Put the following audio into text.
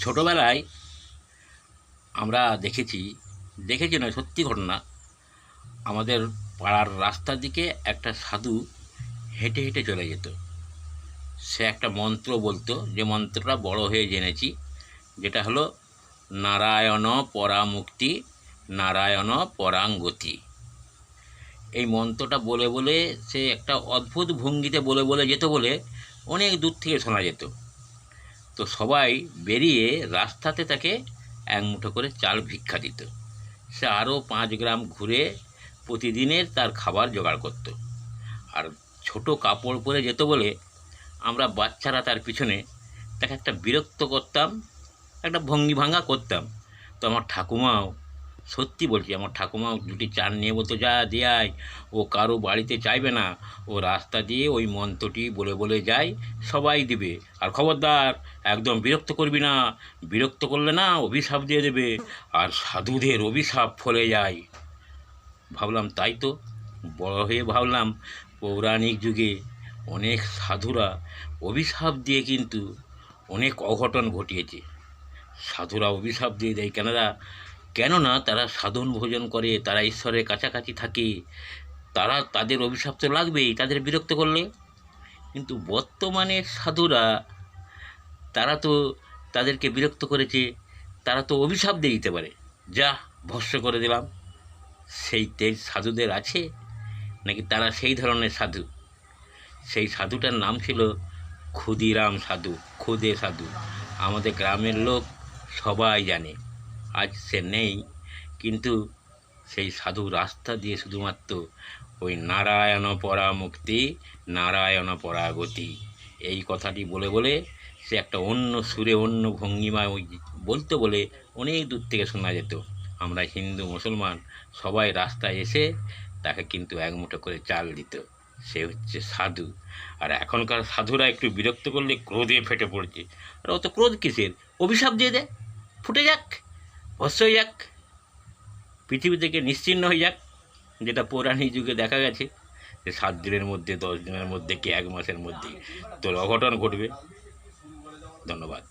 ছোটোবেলায় আমরা দেখেছি দেখেছি নয়, সত্যি ঘটনা। আমাদের পাড়ার রাস্তার দিকে একটা সাধু হেঁটে হেঁটে চলে যেত। সে একটা মন্ত্র বলতো, যে মন্ত্রটা বড় হয়ে জেনেছি, যেটা হলো, নারায়ণ পরামুক্তি, নারায়ণ পরাঙ্গতি। এই মন্ত্রটা বলে বলে সে একটা অদ্ভুত ভঙ্গিতে বলে বলে যেত বলে অনেক দূর থেকে শোনা যেত। তো সবাই বেরিয়ে রাস্তাতে তাকে এক মুঠো করে চাল ভিক্ষা দিত। সে আরও পাঁচ গ্রাম ঘুরে প্রতিদিনের তার খাবার জোগাড় করত। আর ছোট কাপড় পরে যেত বলে আমরা বাচ্চারা তার পিছনে তাকে একটা বিরক্ত করতাম, একটা ভঙ্গি ভাঙা করতাম। তো আমার ঠাকুমাও সত্যি বলছি, আমার ঠাকুমা দুটি চাল নিয়ে বলতো যা দেয়াই, ও কারও বাড়িতে চাইবে না, ও রাস্তা দিয়ে ওই মন্ত্রটি বলে বলে যায় সবাই দিবে। আর খবরদার, একদম বিরক্ত করবি না, বিরক্ত করলে না অভিশাপ দিয়ে দেবে, আর সাধুদের অভিশাপ ফলে যায় ভাবলাম তাই তো, বড় হয়ে ভাবলাম, পৌরাণিক যুগে অনেক সাধুরা অভিশাপ দিয়ে কিন্তু অনেক অঘটন ঘটিয়েছে। সাধুরা অভিশাপ দিয়ে দেয় কেননা কেননা তারা সাধন ভোজন করে, তারা ঈশ্বরের কাছাকাছি থাকে, তারা তাদের অভিশাপ তো লাগবেই, তাদের বিরক্ত করলে। কিন্তু বর্তমানে সাধুরা, তারা তো তাদেরকে বিরক্ত করেছে, তারা তো অভিশাপ দিয়ে দিতে পারে। যা ভস্য করে দিলাম। সেই তেজ সাধুদের আছে? নাকি তারা সেই ধরনের সাধু? সেই সাধুটার নাম ছিল ক্ষুদিরাম সাধু খুদে সাধু। আমাদের গ্রামের লোক সবাই জানে। আজ সে নেই, কিন্তু সেই সাধু রাস্তা দিয়ে শুধুমাত্র ওই নারায়ণ পরা মুক্তি নারায়ণ পরা গতি এই কথাটি বলে বলে সে একটা অন্য সুরে, অন্য ভঙ্গিমায় ওই বলতে বলে অনেক দূর থেকে শোনা যেত। আমরা হিন্দু, মুসলমান সবাই রাস্তায় এসে তাকে কিন্তু এক মুঠো করে চাল দিত। সে হচ্ছে সাধু। আর এখনকার সাধুরা একটু বিরক্ত করলে ক্রোধে ফেটে পড়ছে। আর অত ক্রোধ কিসের? অভিশাপ দিয়ে দে, ফুটে যাক। হয়ে যাক, পৃথিবী থেকে নিশ্চিন্ন হয়ে যাক। যেটা পৌরাণিক যুগে দেখা গেছে যে সাত দিনের মধ্যে, দশ দিনের মধ্যে, কি এক মাসের মধ্যে তোর অঘটন ঘটবে। ধন্যবাদ।